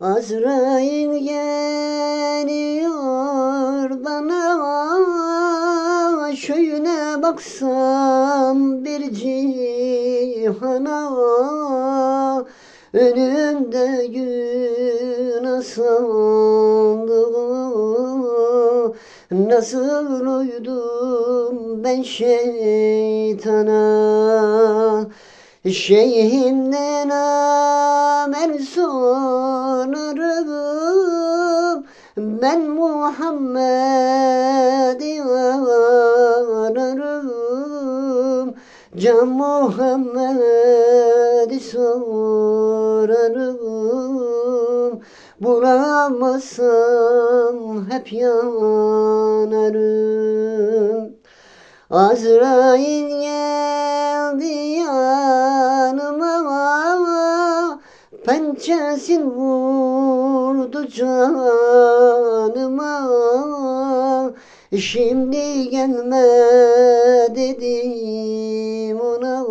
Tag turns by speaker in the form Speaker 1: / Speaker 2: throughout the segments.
Speaker 1: Azrail geliyor bana. Şöyle baksam bir cihana. Önümde günah sandığı Nasıl uydum ben şeytana? Şeyhimden amel sorarım Ben Muhammed'i ararım. Can Muhammed'i sorarım. Bulamazsam hep yanarım. Azrail geldi Pençesin vurdu canıma. Şimdi gelme dedim ona.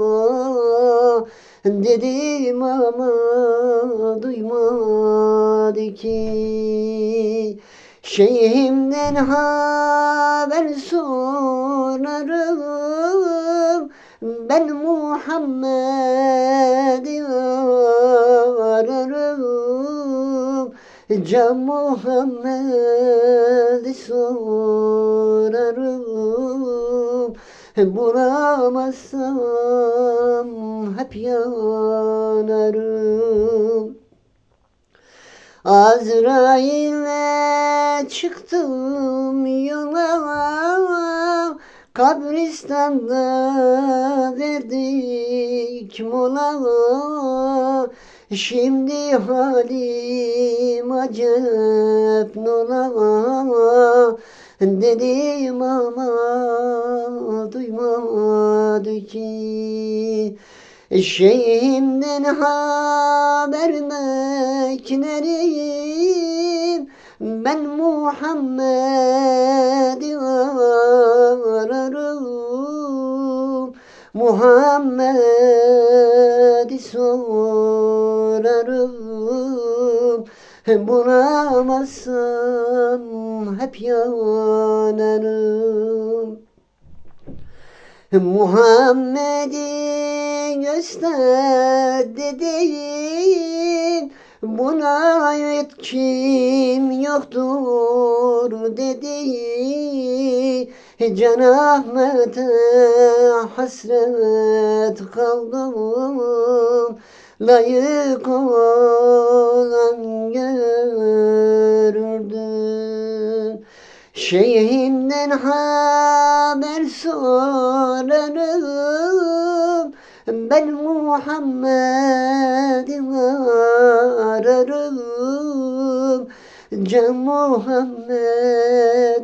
Speaker 1: Dedim ama duymadı ki. Şeyhimden haber sorarım. Ben Muhammed'i Can sorarım. Bulamazsam hep yanarım. Azrail'e çıktım yola. Kabristanda verdik mola Şimdi halim acep nola Dedim ama duymadı ki. Şeyhimden haber beklerim Ben Muhammed'i ararım. Muhammed'i sorarım Bulamazsam hep yanarım. Muhammed'i göster dedim Buna yetkim yoktur? dedi Can Ahmet'e hasret kaldım Layık olan Şeyhimden haber sorarım. Ben Muhammed'i ararım. Can Muhammed'i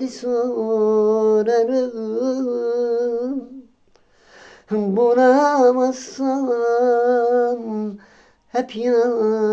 Speaker 1: sorarım. Bulamazsam hep yanarım